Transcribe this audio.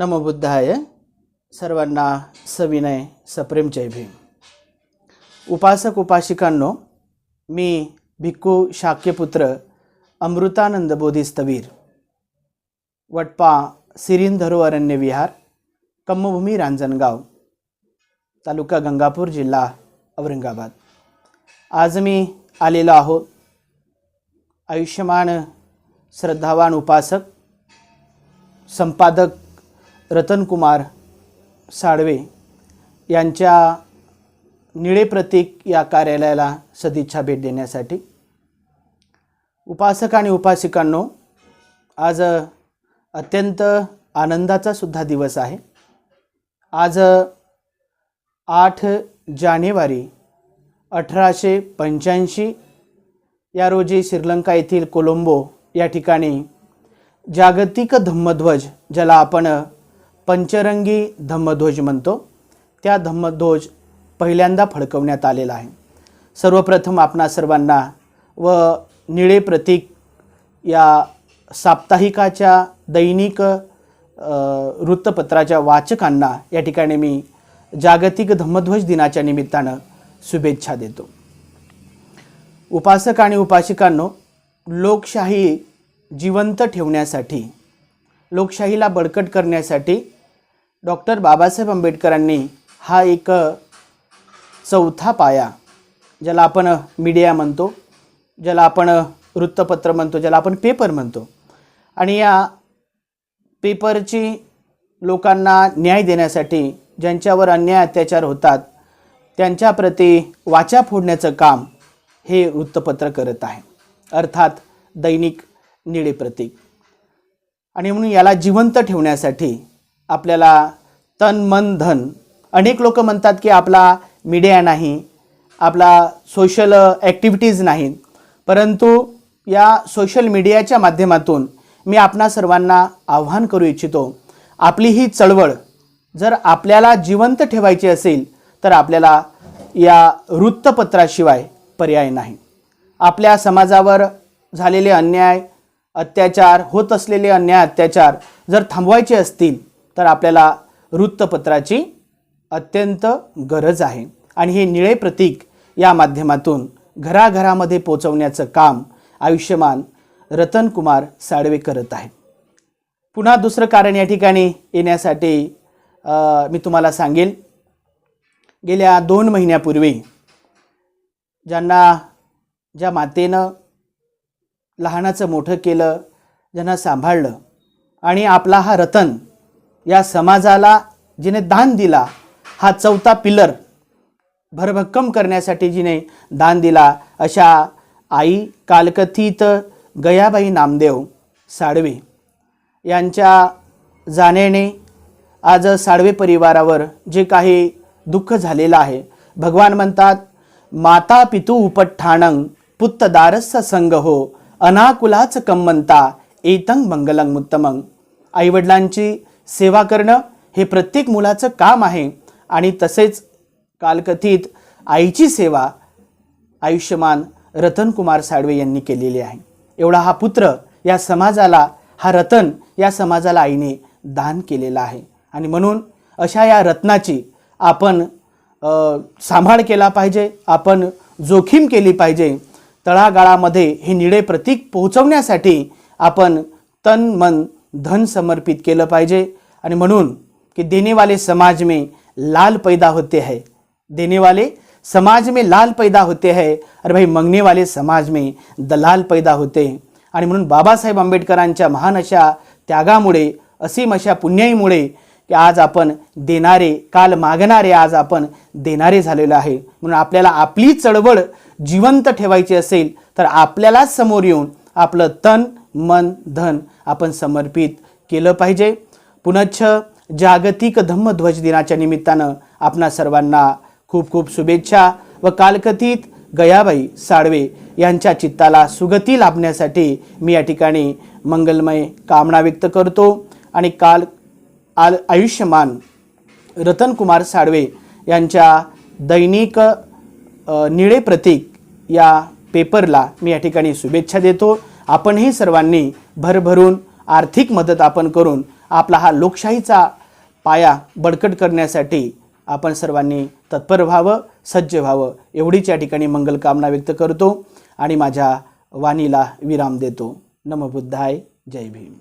नमोबुद्धाय सर्वांना सविनय सप्रेम जय भीम. उपासक उपासिकांनो मी भिक्खू शाक्यपुत्र अमृतानंद बोधिस्तवीर वटपा सिरीन अरण्य विहार कम्मभूमी रांजणगाव तालुका गंगापूर जिल्हा औरंगाबाद. आज मी आलेलो आहोत आयुष्यमान श्रद्धावान उपासक संपादक रतनकुमार साळवे यांच्या निळे प्रतीक या कार्यालयाला सदिच्छा भेट देण्यासाठी. उपासक आणि उपासिकांनो आज अत्यंत आनंदाचा सुद्धा दिवस आहे. आज आठ जानेवारी अठराशे पंच्याऐंशी या रोजी श्रीलंका येथील कोलंबो या ठिकाणी जागतिक धम्मध्वज ज्याला आपण पंचरंगी धम्मध्वज म्हणतो. त्या धम्मध्वज पहिल्यांदा फडकवण्यात आलेला आहे. सर्वप्रथम आपणा सर्वांना व निळे प्रतीक या साप्ताहिकाच्या दैनिक वृत्तपत्राच्या वाचकांना या ठिकाणी मी जागतिक धम्मध्वज दिनाच्या निमित्तानं शुभेच्छा देतो. उपासक आणि उपासिकांनो लोकशाही जिवंत ठेवण्यासाठी लोकशाहीला बळकट करण्यासाठी डॉक्टर बाबासाहेब आंबेडकरांनी हा एक चौथा पाया ज्याला आपण मीडिया म्हणतो ज्याला आपण वृत्तपत्र म्हणतो ज्याला आपण पेपर म्हणतो. आणि या पेपरची लोकांना न्याय देण्यासाठी ज्यांच्यावर अन्याय अत्याचार होतात त्यांच्याप्रती वाचा फोडण्याचं काम हे वृत्तपत्र करत आहे. अर्थात दैनिक निळे प्रतीक. आणि म्हणून याला जिवंत ठेवण्यासाठी आपल्याला तन मन धन अनेक लोक म्हणतात की आपला मीडिया नाही आपला सोशल ॲक्टिव्हिटीज नाहीत परंतु या सोशल मीडियाच्या माध्यमातून मी आपणा सर्वांना आव्हान करू इच्छितो आपली ही चळवळ जर आपल्याला जिवंत ठेवायची असेल तर आपल्याला या वृत्तपत्राशिवाय पर्याय नाही. आपल्या समाजावर झालेले अन्याय अत्याचार होत असलेले अन्याय अत्याचार जर थांबवायचे असतील तर आपल्याला वृत्तपत्राची अत्यंत गरज आहे. आणि हे निळे प्रतीक या माध्यमातून घराघरामध्ये पोचवण्याचं काम आयुष्यमान रतनकुमार साळवे करत आहे पुन्हा दुसरं कारण या ठिकाणी येण्यासाठी मी तुम्हाला सांगेल. गेल्या दोन महिन्यापूर्वी ज्यांना ज्या मातेनं लहानाचं मोठं केलं ज्यांना सांभाळलं. आणि आपला हा रतन या समाजाला जिने दान दिला हा चौथा पिलर भरभक्कम करण्यासाठी जिने दान दिला अशा आई कालकथित गयाबाई नामदेव साळवे यांच्या जाण्याने आज साळवे परिवारावर जे काही दुःख झालेलं आहे भगवान म्हणतात माता पितू उपट्ठाणंग पुत्तदारस्स संग हो अनाकुलाच कम्मंता एतंग मंगलंग मुत्तमंग. आईवडिलांची सेवा करणं हे प्रत्येक मुलाचं काम आहे आणि तसेच कालकथित आईची सेवा आयुष्यमान रतनकुमार साळवे यांनी केलेली आहे. एवढा हा पुत्र या समाजाला हा रतन या समाजाला आईने दान केलेला आहे. आणि म्हणून अशा या रत्नाची आपण सांभाळ केला पाहिजे आपण जोखीम केली पाहिजे तळागाळामध्ये हे निळे प्रतीक पोहोचवण्यासाठी आपण तन मन धन समर्पित केलं पाहिजे. आणि म्हणून की देणेवाले समाज में लाल पैदा होते है. देने वाले समाज में लाल पैदा होते है. अरे भाई मंगने वाले समाज में दलाल पैदा होते. आणि म्हणून बाबासाहेब आंबेडकरांच्या महान अशा त्यागामुळे असीम अशा पुण्याईमुळे की आज आपण देणारे काल मागणारे आज आपण देणारे झालेलो आहे. म्हणून आपल्याला आपली चळवळ जिवंत ठेवायची असेल तर आपल्यालाच समोर येऊन आपलं तन मन धन आपण समर्पित केलं पाहिजे. पुनच्छ जागतिक धम्मध्वज दिनाच्या निमित्तानं आपणा सर्वांना खूप खूप शुभेच्छा व कालकथित गयाबाई साळवे यांच्या चित्ताला सुगती लाभण्यासाठी मी या ठिकाणी मंगलमय कामना व्यक्त करतो. आणि काल आल आयुष्यमान रतनकुमार साळवे यांच्या दैनिक निळे प्रतीक या पेपरला मी या ठिकाणी शुभेच्छा देतो. आपणही सर्वांनी भरभरून आर्थिक मदत आपण करून आपला हा लोकशाहीचा पाया बळकट करण्यासाठी आपण सर्वांनी तत्पर व्हावं सज्ज व्हावं एवढीच या ठिकाणी मंगलकामना व्यक्त करतो आणि माझ्या वाणीला विराम देतो. नमबुद्धाय जय भीम.